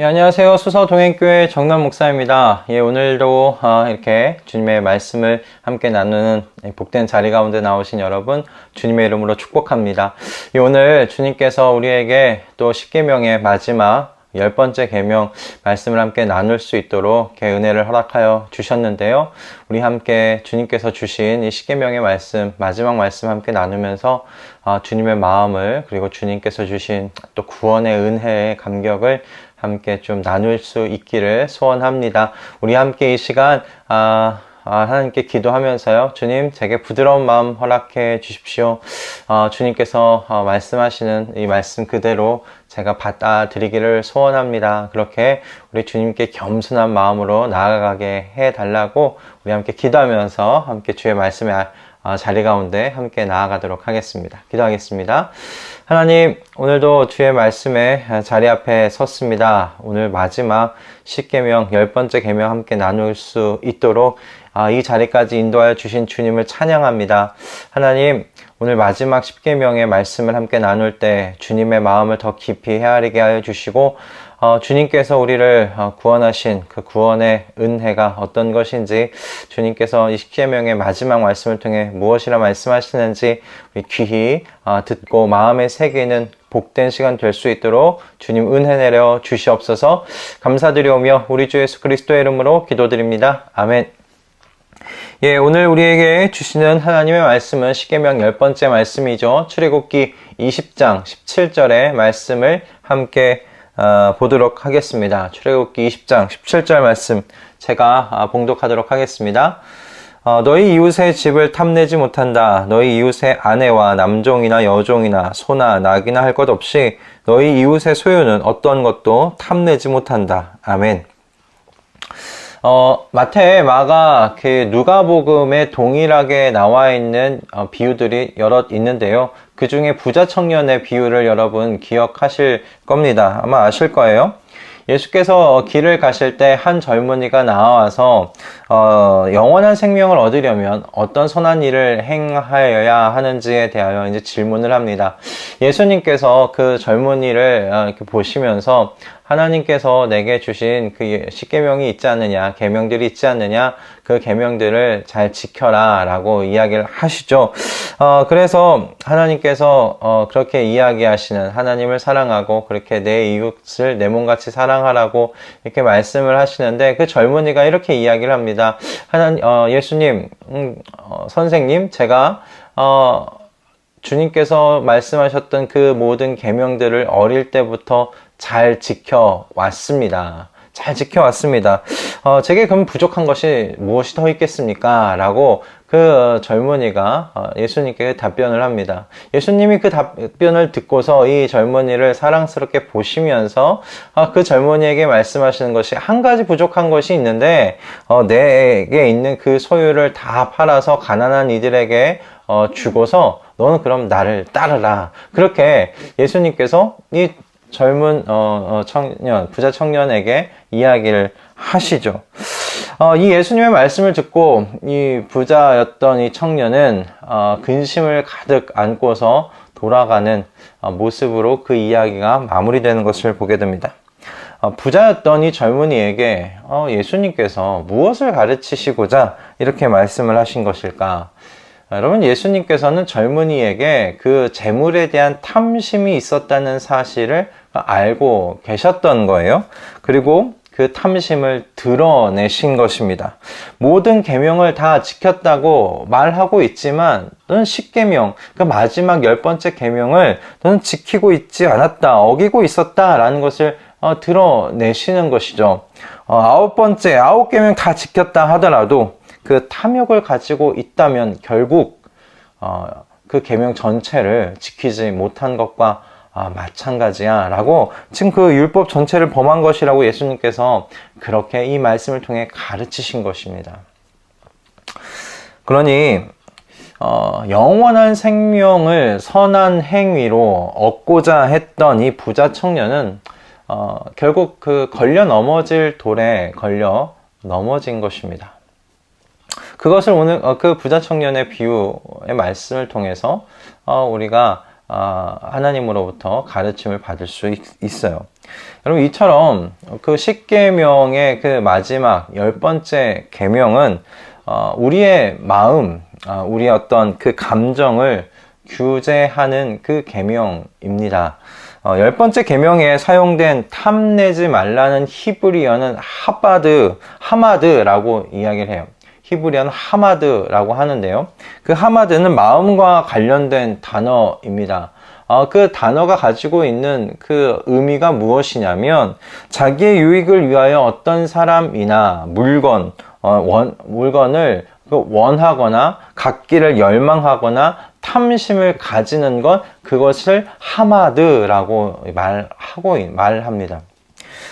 예, 안녕하세요. 수서동행교회 정남 목사입니다. 예, 오늘도 아, 이렇게 주님의 말씀을 함께 나누는 복된 자리 가운데 나오신 여러분, 주님의 이름으로 축복합니다. 예, 오늘 주님께서 우리에게 또 십계명의 마지막 열 번째 계명 말씀을 함께 나눌 수 있도록 은혜를 허락하여 주셨는데요. 우리 함께 주님께서 주신 이 십계명의 말씀 마지막 말씀 함께 나누면서 아, 주님의 마음을 그리고 주님께서 주신 또 구원의 은혜의 감격을 함께 좀 나눌 수 있기를 소원합니다. 우리 함께 이 시간 아, 아, 하나님께 기도하면서요. 주님, 제게 부드러운 마음 허락해 주십시오. 어, 주님께서 어, 말씀하시는 이 말씀 그대로 제가 받아들이기를 소원합니다. 그렇게 우리 주님께 겸손한 마음으로 나아가게 해 달라고 우리 함께 기도하면서 함께 주의 말씀에 어, 자리 가운데 함께 나아가도록 하겠습니다. 기도하겠습니다. 하나님, 오늘도 주의 말씀에 자리 앞에 섰습니다. 오늘 마지막 10계명, 열 번째 계명 함께 나눌 수 있도록 아, 이 자리까지 인도하여 주신 주님을 찬양합니다. 하나님, 오늘 마지막 10계명의 말씀을 함께 나눌 때 주님의 마음을 더 깊이 헤아리게 하여 주시고 어, 주님께서 우리를 어, 구원하신 그 구원의 은혜가 어떤 것인지 주님께서 이 십계명의 마지막 말씀을 통해 무엇이라 말씀하시는지 귀히 어, 듣고 마음에 새기는 복된 시간 될 수 있도록 주님 은혜 내려 주시옵소서 감사드리오며 우리 주 예수 그리스도의 이름으로 기도드립니다. 아멘. 예, 오늘 우리에게 주시는 하나님의 말씀은 시계명 열 번째 말씀이죠. 출애굽기 20장 17절의 말씀을 함께 어, 보도록 하겠습니다. 출애굽기 20장 17절 말씀 제가 어, 봉독하도록 하겠습니다. 어, 너희 이웃의 집을 탐내지 못한다. 너희 이웃의 아내와 남종이나 여종이나 소나 낙이나 할 것 없이 너희 이웃의 소유는 어떤 것도 탐내지 못한다. 아멘. 어, 마태, 마가, 그 누가복음에 동일하게 나와 있는 어, 비유들이 여럿 있는데요. 그 중에 부자 청년의 비유를 여러분 기억하실 겁니다. 아마 아실 거예요. 예수께서 길을 가실 때 한 젊은이가 나와서 어, 영원한 생명을 얻으려면 어떤 선한 일을 행하여야 하는지에 대하여 이제 질문을 합니다. 예수님께서 그 젊은이를 어, 이렇게 보시면서 하나님께서 내게 주신 그 십계명이 있지 않느냐, 계명들이 있지 않느냐, 그 계명들을 잘 지켜라라고 이야기를 하시죠. 어, 그래서 하나님께서 어, 그렇게 이야기하시는 하나님을 사랑하고 그렇게 내 이웃을 내 몸같이 사랑하라고 이렇게 말씀을 하시는데 그 젊은이가 이렇게 이야기를 합니다. 하나님, 어, 예수님, 음, 어, 선생님, 제가 어, 주님께서 말씀하셨던 그 모든 계명들을 어릴 때부터 잘 지켜왔습니다. 잘 지켜왔습니다. 어, 제게 그럼 부족한 것이 무엇이 더 있겠습니까? 라고 그 젊은이가 어, 예수님께 답변을 합니다. 예수님이 그 답변을 듣고서 이 젊은이를 사랑스럽게 보시면서 어, 그 젊은이에게 말씀하시는 것이 한 가지 부족한 것이 있는데 어, 내게 있는 그 소유를 다 팔아서 가난한 이들에게 주고서 너는 그럼 나를 따르라. 그렇게 예수님께서 이 젊은 어, 어, 청년, 부자 청년에게 이야기를 하시죠. 어, 이 예수님의 말씀을 듣고 이 부자였던 이 청년은 어, 근심을 가득 안고서 돌아가는 어, 모습으로 그 이야기가 마무리되는 것을 보게 됩니다. 어, 부자였던 이 젊은이에게 예수님께서 무엇을 가르치시고자 이렇게 말씀을 하신 것일까? 여러분 예수님께서는 젊은이에게 그 재물에 대한 탐심이 있었다는 사실을 알고 계셨던 거예요. 그리고 그 탐심을 드러내신 것입니다. 모든 계명을 다 지켰다고 말하고 있지만 너는 십계명, 그 마지막 열 번째 계명을 너는 지키고 있지 않았다, 어기고 있었다라는 것을 어, 드러내시는 것이죠. 어, 아홉 번째, 아홉 계명 다 지켰다 하더라도 그 탐욕을 가지고 있다면 결국 어, 그 계명 전체를 지키지 못한 것과 아, 마찬가지야 라고 지금 그 율법 전체를 범한 것이라고 예수님께서 그렇게 이 말씀을 통해 가르치신 것입니다. 그러니 어, 영원한 생명을 선한 행위로 얻고자 했던 이 부자 청년은 어, 결국 그 걸려 넘어질 돌에 걸려 넘어진 것입니다. 그것을 오늘 어, 그 부자 청년의 비유의 말씀을 통해서 어, 우리가 어, 하나님으로부터 가르침을 받을 수 있, 어요 여러분 이처럼 그 십계명의 그 마지막 열 번째 계명은 어, 우리의 마음, 어, 우리의 어떤 그 감정을 규제하는 그 계명입니다. 어, 열 번째 계명에 사용된 탐내지 말라는 히브리어는 하바드, 하마드라고 이야기를 해요. 히브리어는 하마드라고 하는데요. 그 하마드는 마음과 관련된 단어입니다. 어, 그 단어가 가지고 있는 그 의미가 무엇이냐면 자기의 유익을 위하여 어떤 사람이나 물건, 어, 원, 물건을 그 원하거나 갖기를 열망하거나 탐심을 가지는 것 그것을 하마드라고 말하고 말합니다.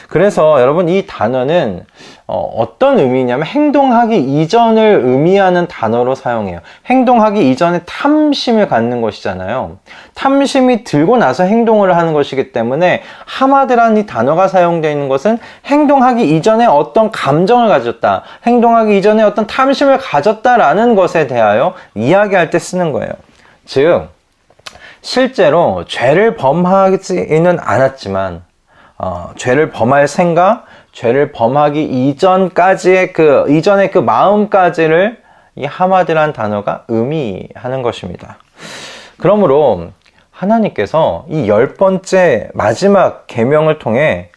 그래서 여러분 이 단어는 어, 떤 의미냐면 행동하기 이전을 의미하는 단어로 사용해요. 행동하기 이전에 탐심을 갖는 것이잖아요. 탐심이 들고 나서 행동을 하는 것이기 때문에 하마드라는 이 단어가 사용되어 있는 것은 행동하기 이전에 어떤 감정을 가졌다. 행동하기 이전에 어떤 탐심을 가졌다라는 것에 대하여 이야기할 때 쓰는 거예요. 즉, 실제로 죄를 범하지는 않았지만 어, 죄를 범할 생각, 죄를 범하기 이전까지의 그 이전의 그 마음까지를 이 하마드란 단어가 의미하는 것입니다. 그러므로 하나님께서 이 열 번째 마지막 계명을 통해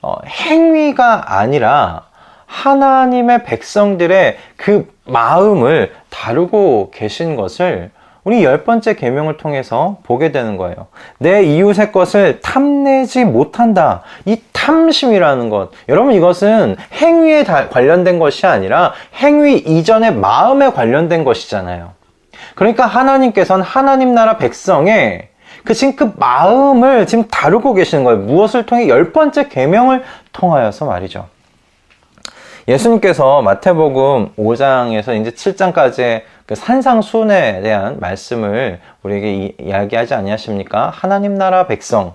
어, 행위가 아니라 하나님의 백성들의 그 마음을 다루고 계신 것을 우리 열 번째 계명을 통해서 보게 되는 거예요. 내 이웃의 것을 탐내지 못한다. 이 탐심이라는 것. 여러분 이것은 행위에 관련된 것이 아니라 행위 이전의 마음에 관련된 것이잖아요. 그러니까 하나님께서는 하나님 나라 백성의 그 지금 그 마음을 지금 다루고 계시는 거예요. 무엇을 통해 열 번째 계명을 통하여서 말이죠. 예수님께서 마태복음 5장에서 이제 7장까지의 그 산상순에 대한 말씀을 우리에게 이, 야기하지 아니하십니까? 하나님 나라 백성,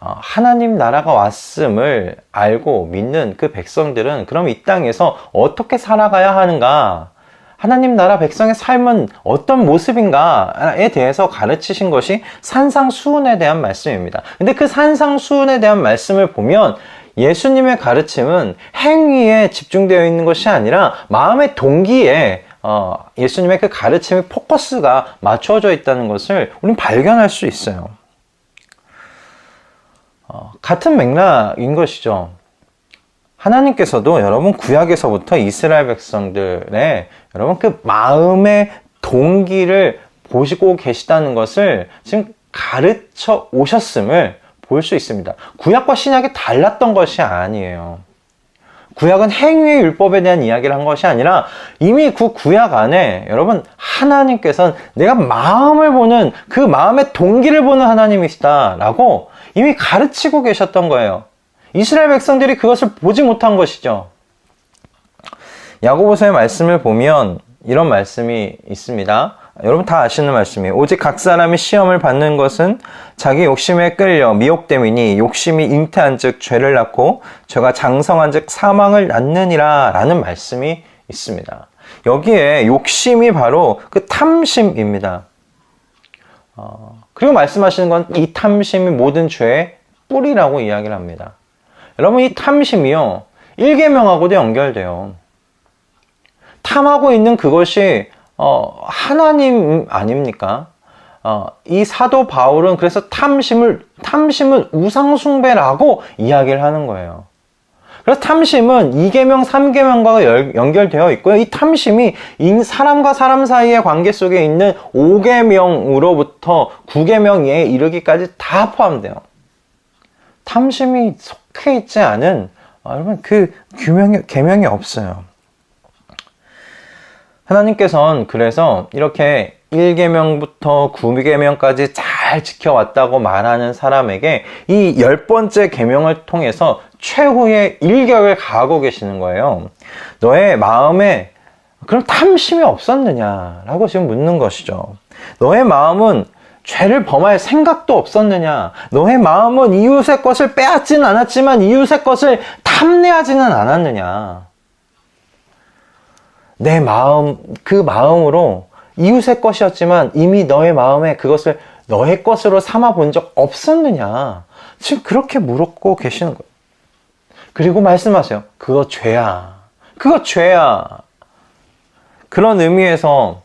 어, 하나님 나라가 왔음을 알고 믿는 그 백성들은 그럼 이 땅에서 어떻게 살아가야 하는가? 하나님 나라 백성의 삶은 어떤 모습인가에 대해서 가르치신 것이 산상수훈에 대한 말씀입니다. 근데 그 산상수훈에 대한 말씀을 보면 예수님의 가르침은 행위에 집중되어 있는 것이 아니라 마음의 동기에 어, 예수님의 그 가르침의 포커스가 맞춰져 있다는 것을 우리는 발견할 수 있어요. 어, 같은 맥락인 것이죠. 하나님께서도 여러분 구약에서부터 이스라엘 백성들의 여러분 그 마음의 동기를 보시고 계시다는 것을 지금 가르쳐 오셨음을 볼 수 있습니다. 구약과 신약이 달랐던 것이 아니에요. 구약은 행위의 율법에 대한 이야기를 한 것이 아니라 이미 그 구약 안에 여러분 하나님께서는 내가 마음을 보는 그 마음의 동기를 보는 하나님이시다라고 이미 가르치고 계셨던 거예요. 이스라엘 백성들이 그것을 보지 못한 것이죠. 야고보서의 말씀을 보면 이런 말씀이 있습니다. 여러분 다 아시는 말씀이에요. 오직 각 사람이 시험을 받는 것은 자기 욕심에 끌려 미혹됨이니 욕심이 잉태한 즉 죄를 낳고 죄가 장성한 즉 사망을 낳느니라 라는 말씀이 있습니다. 여기에 욕심이 바로 그 탐심입니다. 어, 그리고 말씀하시는 건 이 탐심이 모든 죄의 뿌리라고 이야기를 합니다. 여러분 이 탐심이요. 일계명하고도 연결돼요. 탐하고 있는 그것이 어, 하나님 아닙니까? 어, 이 사도 바울은 그래서 탐심을, 탐심은 우상숭배라고 이야기를 하는 거예요. 그래서 탐심은 2계명, 3계명과 연결되어 있고요. 이 탐심이 사람과 사람 사이의 관계 속에 있는 5계명으로부터 9계명에 이르기까지 다 포함돼요. 탐심이 속해 있지 않은 어, 여러분 그 규명이 계명이 없어요. 하나님께서는 그래서 이렇게 1계명부터 9계명까지 잘 지켜왔다고 말하는 사람에게 이 열 번째 계명을 통해서 최후의 일격을 가하고 계시는 거예요. 너의 마음에 그럼 탐심이 없었느냐라고 지금 묻는 것이죠. 너의 마음은 죄를 범할 생각도 없었느냐? 너의 마음은 이웃의 것을 빼앗지는 않았지만 이웃의 것을 탐내하지는 않았느냐? 내 마음, 그 마음으로 이웃의 것이었지만 이미 너의 마음에 그것을 너의 것으로 삼아 본 적 없었느냐? 지금 그렇게 물었고 계시는 거예요. 그리고 말씀하세요. 그거 죄야. 그거 죄야. 그런 의미에서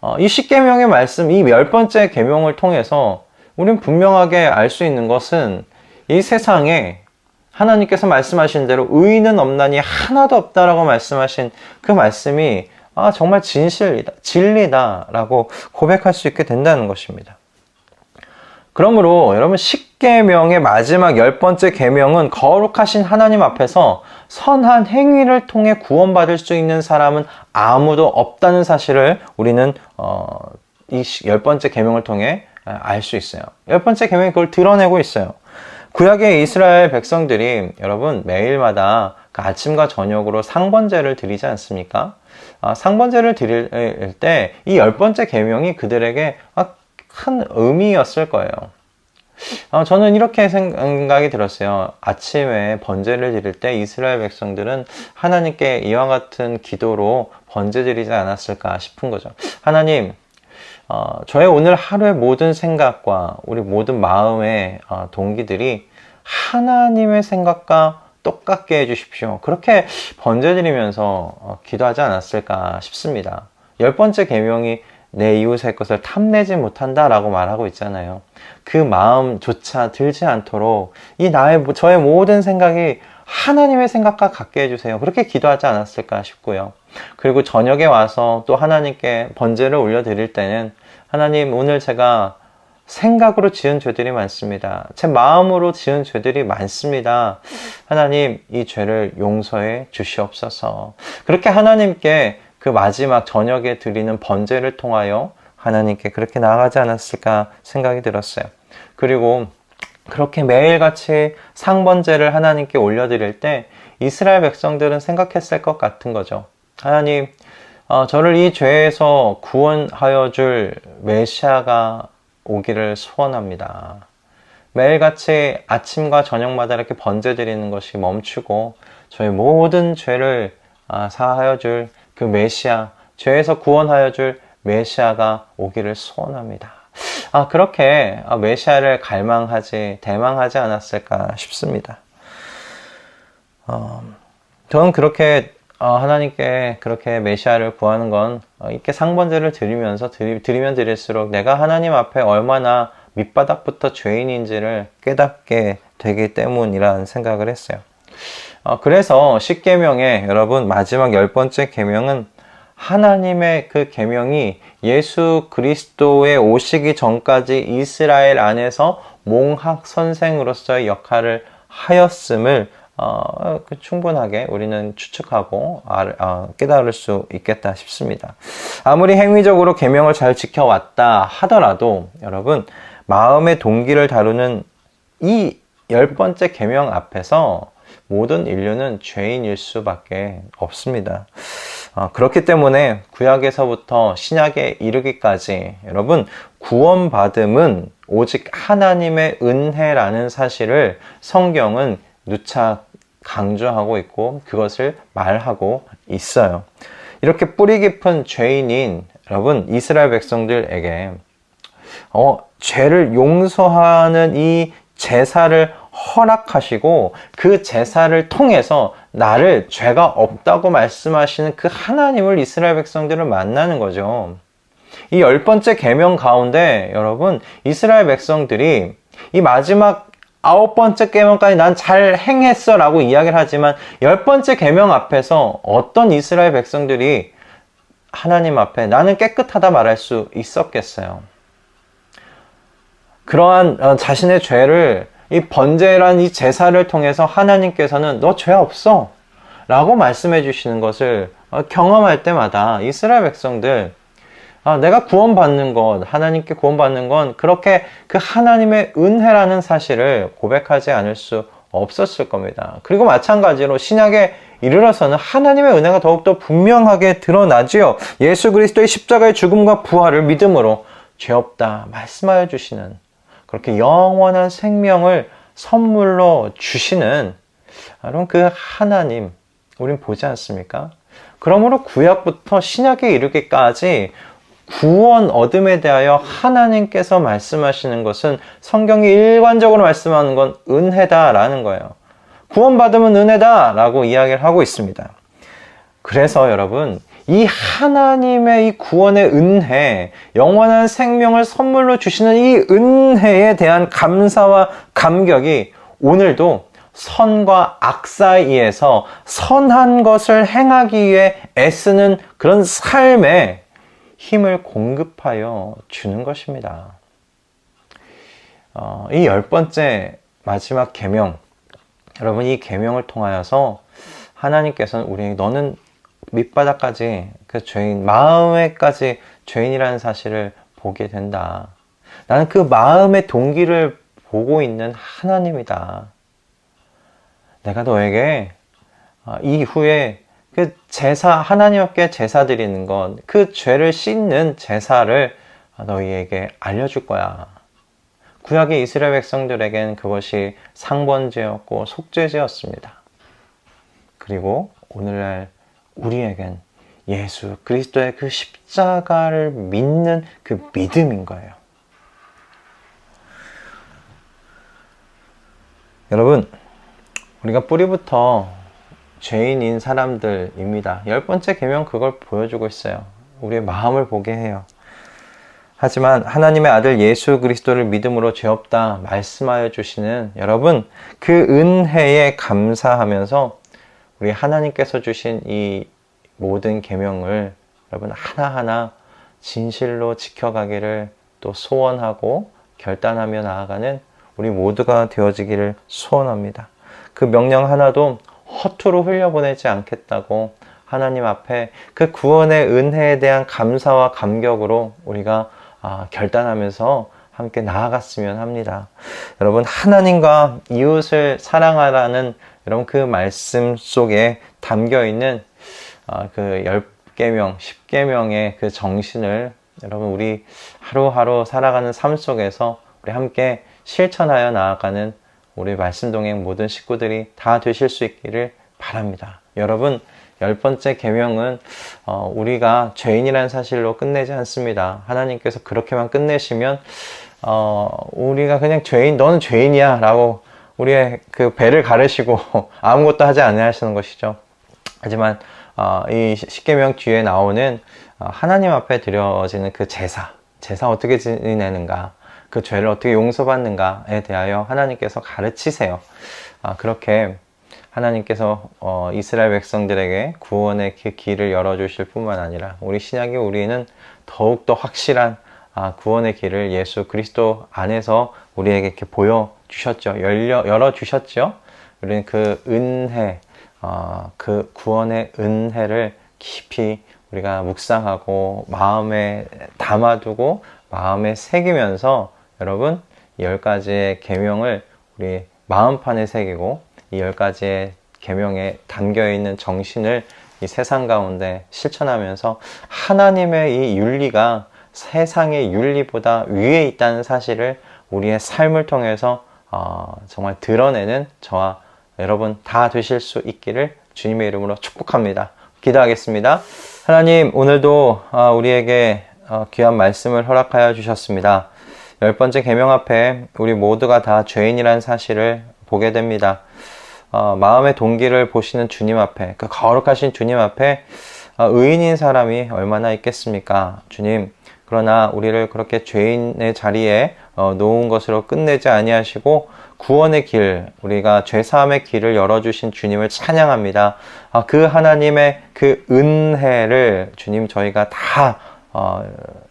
어, 이 십계명의 말씀, 이 열 번째 계명을 통해서 우리는 분명하게 알 수 있는 것은 이 세상에 하나님께서 말씀하신 대로 의인은 없나니 하나도 없다라고 말씀하신 그 말씀이 아, 정말 진실이다, 진리다라고 고백할 수 있게 된다는 것입니다. 그러므로 여러분 십계명의 마지막 열 번째 계명은 거룩하신 하나님 앞에서 선한 행위를 통해 구원받을 수 있는 사람은 아무도 없다는 사실을 우리는 어, 이 열 번째 계명을 통해 알 수 있어요. 열 번째 계명이 그걸 드러내고 있어요. 구약의 이스라엘 백성들이 여러분 매일마다 그 아침과 저녁으로 상번제를 드리지 않습니까? 아, 상번제를 드릴 때 이 열 번째 계명이 그들에게 아, 큰 의미였을 거예요. 어, 저는 이렇게 생각이 들었어요. 아침에 번제를 드릴 때 이스라엘 백성들은 하나님께 이와 같은 기도로 번제 드리지 않았을까 싶은 거죠. 하나님, 어, 저의 오늘 하루의 모든 생각과 우리 모든 마음의 어, 동기들이 하나님의 생각과 똑같게 해주십시오. 그렇게 번제 드리면서 어, 기도하지 않았을까 싶습니다. 열 번째 계명이 내 이웃의 것을 탐내지 못한다라고 말하고 있잖아요. 그 마음조차 들지 않도록 이 나의 저의 모든 생각이 하나님의 생각과 같게 해주세요. 그렇게 기도하지 않았을까 싶고요. 그리고 저녁에 와서 또 하나님께 번제를 올려드릴 때는 하나님 오늘 제가 생각으로 지은 죄들이 많습니다. 제 마음으로 지은 죄들이 많습니다. 하나님 이 죄를 용서해 주시옵소서. 그렇게 하나님께 그 마지막 저녁에 드리는 번제를 통하여 하나님께 그렇게 나아가지 않았을까 생각이 들었어요. 그리고 그렇게 매일같이 상번제를 하나님께 올려드릴 때 이스라엘 백성들은 생각했을 것 같은 거죠. 하나님, 어, 저를 이 죄에서 구원하여 줄 메시아가 오기를 소원합니다. 매일같이 아침과 저녁마다 이렇게 번제 드리는 것이 멈추고 저희 모든 죄를 아, 사하여 줄 그 메시아, 죄에서 구원하여 줄 메시아가 오기를 소원합니다. 아, 그렇게 메시아를 갈망하지, 대망하지 않았을까 싶습니다. 어, 저는 그렇게 어, 하나님께 그렇게 메시아를 구하는 건 어, 이렇게 상번제를 드리면서 드리, 드리면 드릴수록 내가 하나님 앞에 얼마나 밑바닥부터 죄인인지를 깨닫게 되기 때문이라는 생각을 했어요. 어, 그래서 십계명의 여러분 마지막 열 번째 계명은 하나님의 그 계명이 예수 그리스도의 오시기 전까지 이스라엘 안에서 몽학 선생으로서의 역할을 하였음을 어, 그 충분하게 우리는 추측하고 어, 깨달을 수 있겠다 싶습니다. 아무리 행위적으로 계명을 잘 지켜왔다 하더라도 여러분 마음의 동기를 다루는 이 열 번째 계명 앞에서 모든 인류는 죄인일 수밖에 없습니다. 어, 그렇기 때문에 구약에서부터 신약에 이르기까지 여러분 구원받음은 오직 하나님의 은혜라는 사실을 성경은 누차 강조하고 있고 그것을 말하고 있어요. 이렇게 뿌리 깊은 죄인인 여러분 이스라엘 백성들에게 어, 죄를 용서하는 이 제사를 허락하시고 그 제사를 통해서 나를 죄가 없다고 말씀하시는 그 하나님을 이스라엘 백성들을 만나는 거죠. 이 열 번째 계명 가운데 여러분 이스라엘 백성들이 이 마지막 아홉 번째 계명까지 난 잘 행했어 라고 이야기를 하지만 열 번째 계명 앞에서 어떤 이스라엘 백성들이 하나님 앞에 나는 깨끗하다 말할 수 있었겠어요. 그러한 어, 자신의 죄를 이 번제란 이 제사를 통해서 하나님께서는 너 죄 없어 라고 말씀해 주시는 것을 어, 경험할 때마다 이스라엘 백성들 아, 내가 구원받는 것, 하나님께 구원받는 건 그렇게 그 하나님의 은혜라는 사실을 고백하지 않을 수 없었을 겁니다. 그리고 마찬가지로 신약에 이르러서는 하나님의 은혜가 더욱더 분명하게 드러나지요. 예수 그리스도의 십자가의 죽음과 부활을 믿음으로 죄 없다 말씀하여 주시는 그렇게 영원한 생명을 선물로 주시는 여러분 그 하나님 우린 보지 않습니까? 그러므로 구약부터 신약에 이르기까지 구원 얻음에 대하여 하나님께서 말씀하시는 것은 성경이 일관적으로 말씀하는 건 은혜다라는 거예요. 구원받으면 은혜다라고 이야기를 하고 있습니다. 그래서 여러분, 이 하나님의 이 구원의 은혜, 영원한 생명을 선물로 주시는 이 은혜에 대한 감사와 감격이 오늘도 선과 악 사이에서 선한 것을 행하기 위해 애쓰는 그런 삶에 힘을 공급하여 주는 것입니다. 어, 이 열 번째 마지막 계명, 여러분 이 계명을 통하여서 하나님께서는 우리 너는 밑바닥까지 그 죄인 마음에까지 죄인이라는 사실을 보게 된다. 나는 그 마음의 동기를 보고 있는 하나님이다. 내가 너에게 아, 이후에 그 제사 하나님 앞에 제사 드리는 건 그 죄를 씻는 제사를 너희에게 알려줄 거야. 구약의 이스라엘 백성들에겐 그것이 상번제였고 속죄제였습니다. 그리고 오늘날 우리에겐 예수 그리스도의 그 십자가를 믿는 그 믿음인 거예요. 여러분, 우리가 뿌리부터 죄인인 사람들입니다. 열 번째 계명 그걸 보여주고 있어요. 우리의 마음을 보게 해요. 하지만 하나님의 아들 예수 그리스도를 믿음으로 죄 없다 말씀하여 주시는 여러분 그 은혜에 감사하면서 우리 하나님께서 주신 이 모든 계명을 여러분 하나하나 진실로 지켜가기를 또 소원하고 결단하며 나아가는 우리 모두가 되어지기를 소원합니다. 그 명령 하나도 허투루 흘려보내지 않겠다고 하나님 앞에 그 구원의 은혜에 대한 감사와 감격으로 우리가 아, 결단하면서 함께 나아갔으면 합니다. 여러분, 하나님과 이웃을 사랑하라는 여러분 그 말씀 속에 담겨 있는 아, 그 10계명, 10계명의 그 정신을 여러분 우리 하루하루 살아가는 삶 속에서 우리 함께 실천하여 나아가는 우리 말씀 동행 모든 식구들이 다 되실 수 있기를 바랍니다. 여러분, 열 번째 계명은 어, 우리가 죄인이라는 사실로 끝내지 않습니다. 하나님께서 그렇게만 끝내시면 어, 우리가 그냥 죄인, 너는 죄인이야라고 우리의 그 배를 가르시고 아무것도 하지 않으시는 것이죠. 하지만 어, 이 십계명 뒤에 나오는 어, 하나님 앞에 드려지는 그 제사, 제사 어떻게 지내는가, 그 죄를 어떻게 용서받는가에 대하여 하나님께서 가르치세요. 아, 그렇게 하나님께서 어, 이스라엘 백성들에게 구원의 길을 열어주실 뿐만 아니라 우리 신약의 우리는 더욱더 확실한 아, 구원의 길을 예수 그리스도 안에서 우리에게 이렇게 보여주셨죠. 열려, 열어주셨죠. 우리는 그 은혜, 어, 그 구원의 은혜를 깊이 우리가 묵상하고 마음에 담아두고 마음에 새기면서 여러분 이열 가지의 계명을 우리 마음판에 새기고 이열 가지의 계명에 담겨 있는 정신을 이 세상 가운데 실천하면서 하나님의 이 윤리가 세상의 윤리보다 위에 있다는 사실을 우리의 삶을 통해서 어, 정말 드러내는 저와 여러분 다 되실 수 있기를 주님의 이름으로 축복합니다. 기도하겠습니다. 하나님 오늘도 어, 우리에게 어, 귀한 말씀을 허락하여 주셨습니다. 열 번째 계명 앞에 우리 모두가 다 죄인이라는 사실을 보게 됩니다. 어, 마음의 동기를 보시는 주님 앞에 그 거룩하신 주님 앞에 어, 의인인 사람이 얼마나 있겠습니까? 주님 그러나 우리를 그렇게 죄인의 자리에 어, 놓은 것으로 끝내지 아니하시고 구원의 길, 우리가 죄사함의 길을 열어주신 주님을 찬양합니다. 아, 그 하나님의 그 은혜를 주님 저희가 다 어,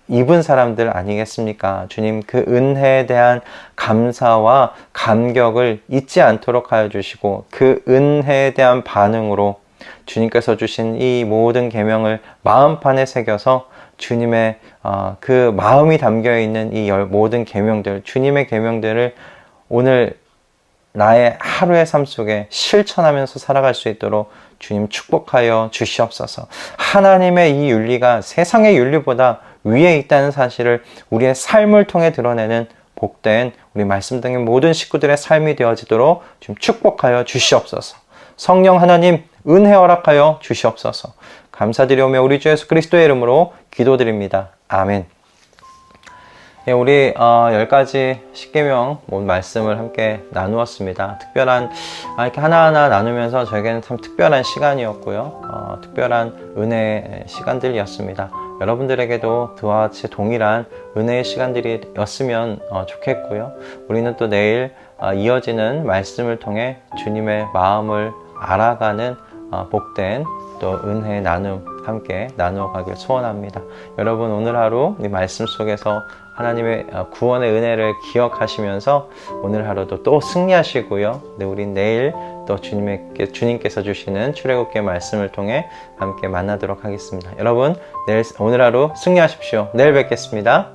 입은 사람들 아니겠습니까? 주님 그 은혜에 대한 감사와 감격을 잊지 않도록 하여 주시고 그 은혜에 대한 반응으로 주님께서 주신 이 모든 계명을 마음판에 새겨서 주님의 어, 그 마음이 담겨 있는 이 모든 계명들 주님의 계명들을 오늘 나의 하루의 삶 속에 실천하면서 살아갈 수 있도록 주님 축복하여 주시옵소서. 하나님의 이 윤리가 세상의 윤리보다 위에 있다는 사실을 우리의 삶을 통해 드러내는 복된 우리 말씀 등의 모든 식구들의 삶이 되어지도록 좀 축복하여 주시옵소서. 성령 하나님 은혜 허락하여 주시옵소서. 감사드리오며 우리 주 예수 그리스도의 이름으로 기도드립니다. 아멘. 예, 우리 어, 10가지 십계명 뭐 말씀을 함께 나누었습니다. 특별한 아, 이렇게 하나하나 나누면서 저에게는 참 특별한 시간이었고요. 어, 특별한 은혜의 시간들이었습니다. 여러분들에게도 그와 같이 동일한 은혜의 시간들이었으면 어, 좋겠고요. 우리는 또 내일 어, 이어지는 말씀을 통해 주님의 마음을 알아가는 어, 복된 또 은혜의 나눔 함께 나누어 가길 소원합니다. 여러분 오늘 하루 이 말씀 속에서 하나님의 어, 구원의 은혜를 기억하시면서 오늘 하루도 또 승리하시고요. 네, 우리 내일 또 주님께, 주님께서 주시는 출애굽기 말씀을 통해 함께 만나도록 하겠습니다. 여러분 내일 오늘 하루 승리하십시오. 내일 뵙겠습니다.